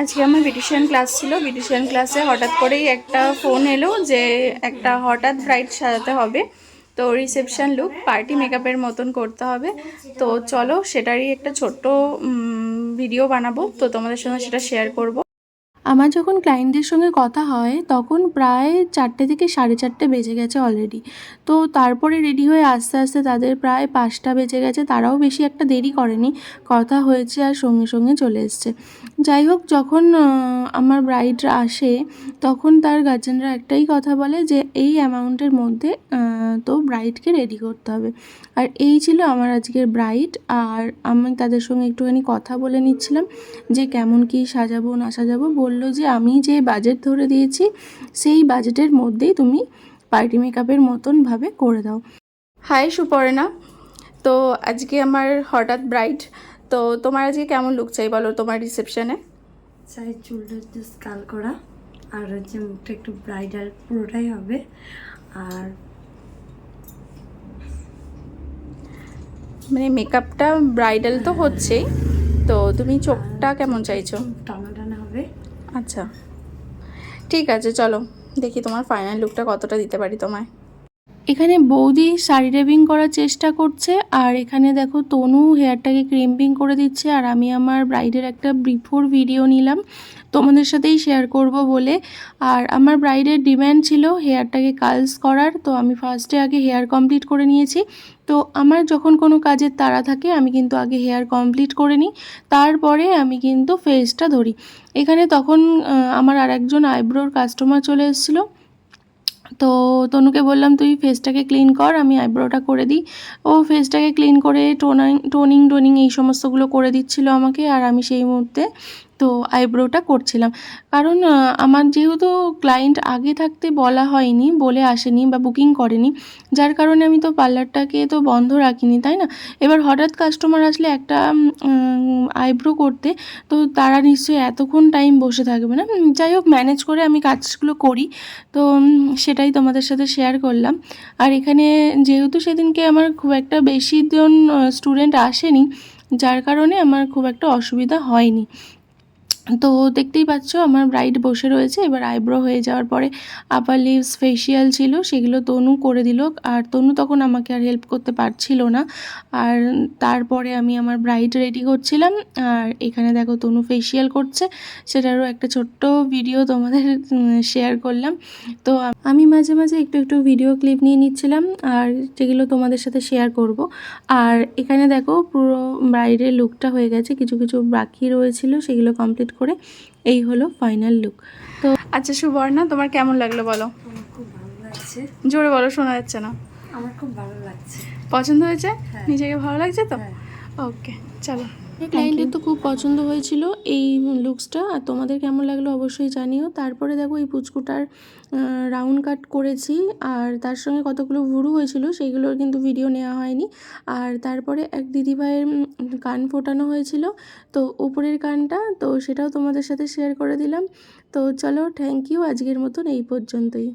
আজকে আমার beautician class ছিল। বিউটিশিয়ান ক্লাসে হঠাৎ করেই একটা ফোন এলো যে একটা হঠাৎ ব্রাইট সাজাতে হবে। তো রিসেপশান লুক পার্টি মেকআপের মতন করতে হবে। তো চলো সেটারই একটা ছোট্ট ভিডিও বানাবো। তো তোমাদের সঙ্গে সেটা শেয়ার করব। আমার যখন ক্লায়েন্টদের সঙ্গে কথা হয়, তখন প্রায় চারটে থেকে সাড়ে চারটে বেজে গেছে অলরেডি তো তারপরে রেডি হয়ে আস্তে আস্তে তাদের প্রায় পাঁচটা বেজে গেছে, তারাও বেশি একটা দেরি করেনি। কথা হয়েছে আর সঙ্গে সঙ্গে চলে এসছে। যাই হোক, যখন আমার ব্রাইডরা আসে, তখন তার গার্জেনরা একটাই কথা বলে যে, এই অ্যামাউন্টের মধ্যে তো ব্রাইডকে রেডি করতে হবে। আর এই ছিল আমার আজকের ব্রাইড আর আমি তাদের সঙ্গে একটুখানি কথা বলে নিচ্ছিলাম যে, কেমন কি সাজাবো, না সাজাবো? বলল যে আমি যে বাজেট ধরে দিয়েছি সেই বাজেটের মধ্যেই তুমি পার্টি মেকআপের মতনভাবে করে দাও। হাই সুপর্ণা। তো আজকে আমার হঠাৎ ব্রাইড তো তোমার আজকে কেমন লুক চাই বলো তোমার রিসেপশনে চাই চুলটা একটু স্কাল করা আর হচ্ছে মুখটা একটু ব্রাইডাল পুরোটাই হবে আর মানে মেকআপটা ব্রাইডাল তো হচ্ছেই তো তুমি চোখটা কেমন চাইছো? টানা টানা হবে। আচ্ছা। ঠিক আছে, চলো। দেখি তোমার ফাইনাল লুকটা কতটা দিতে পারি তোমায়। এখানে বৌদি শাড়ি রেবিং করার চেষ্টা করছে, আর এখানে দেখো তনু হেয়ারটাকে ক্রিম্পিং করে দিচ্ছে, আর আমি আমার ব্রাইডের একটা বিফোর ভিডিও নিলাম। তোমাদের সাথেই শেয়ার করব বলে। আর আমার ব্রাইডের ডিম্যান্ড ছিল হেয়ারটাকে কালস করার, তো আমি ফার্স্টে আগে হেয়ার কমপ্লিট করে নিয়েছি। তো আমার যখন কোনো কাজের তাড়া থাকে, আমি কিন্তু আগে হেয়ার কমপ্লিট করে নিই, তারপরে আমি কিন্তু ফেসটা ধরি। এখানে তখন আমার আর একজন আইব্রোর কাস্টমার চলে এসেছিল। তো তনুকে বললাম, তুই ফেসটাকে ক্লিন কর, আমি আইব্রোটা করে দিই। ও ফেসটাকে ক্লিন করে টোনাং টোনিং টোনিং এই সমস্তগুলো করে দিচ্ছিল আমাকে, আর আমি সেই মুহূর্তে তো আইব্রোটা করছিলাম। কারণ আমার যেহেতু ক্লায়েন্ট আগে থাকতে বলা হয়নি, বলে আসেনি বা বুকিং করেনি, যার কারণে আমি তো পার্লারটাকে তো বন্ধ রাখিনি, তাই না? এবার হঠাৎ কাস্টমার আসলে একটা আইব্রো করতে, তো তারা নিশ্চয়ই এতক্ষণ টাইম বসে থাকবে না। যাই হোক ম্যানেজ করে আমি কাজগুলো করি। তো সেটাই তোমাদের সাথে শেয়ার করলাম। আর এখানে যেহেতু সেদিনকে আমার খুব একটা বেশি জন স্টুডেন্ট আসেনি, যার কারণে আমার খুব একটা অসুবিধা হয়নি। তো দেখতেই পাচ্ছ আমার ব্রাইড বসে রয়েছে। এবার আইব্রো হয়ে যাওয়ার পরে আপার লিভস ফেসিয়াল ছিল, সেগুলো তনু করে দিল। আর তনু তখন আমাকে আর হেল্প করতে পারছিল না। আর তারপরে আমি আমার ব্রাইড রেডি করছিলাম। আর এখানে দেখো তনু ফেসিয়াল করছে। সেটারও একটা ছোট্ট ভিডিও তোমাদের শেয়ার করলাম। তো আমি মাঝে মাঝে একটু একটু ভিডিও ক্লিপ নিয়ে নিচ্ছিলাম। আর সেগুলো তোমাদের সাথে শেয়ার করব। আর এখানে দেখো পুরো ব্রাইডের লুকটা হয়ে গেছে। কিছু কিছু বাকি রয়েছিল, সেগুলো কমপ্লিট করে এই হলো ফাইনাল লুক তো আচ্ছা সুবর্ণা তোমার কেমন লাগল বলো? খুব ভালো লাগছে। জোরে বলো শোনা যাচ্ছে না। আমার খুব ভালো লাগছে। পছন্দ হয়েছে? হ্যাঁ। নিজেকে ভালো লাগছে তো? হ্যাঁ। ওকে চলো। ক্লায়েন্টের তো খুব পছন্দ হয়েছিল এই লুকসটা আর তোমাদের কেমন লাগল অবশ্যই জানিও। তারপরে দেখো এই পুচকুটার রাউন্ড কাট করেছি আর তার সঙ্গে কতগুলো ভুরু হয়েছিল সেইগুলোর কিন্তু ভিডিও নেওয়া হয়নি। আর তারপরে এক দিদিভাইয়ের কান ফোটানো হয়েছিল তো উপরের কানটা তো সেটাও তোমাদের সাথে শেয়ার করে দিলাম। তো চলো থ্যাংক ইউ আজকের মতন এই পর্যন্তই।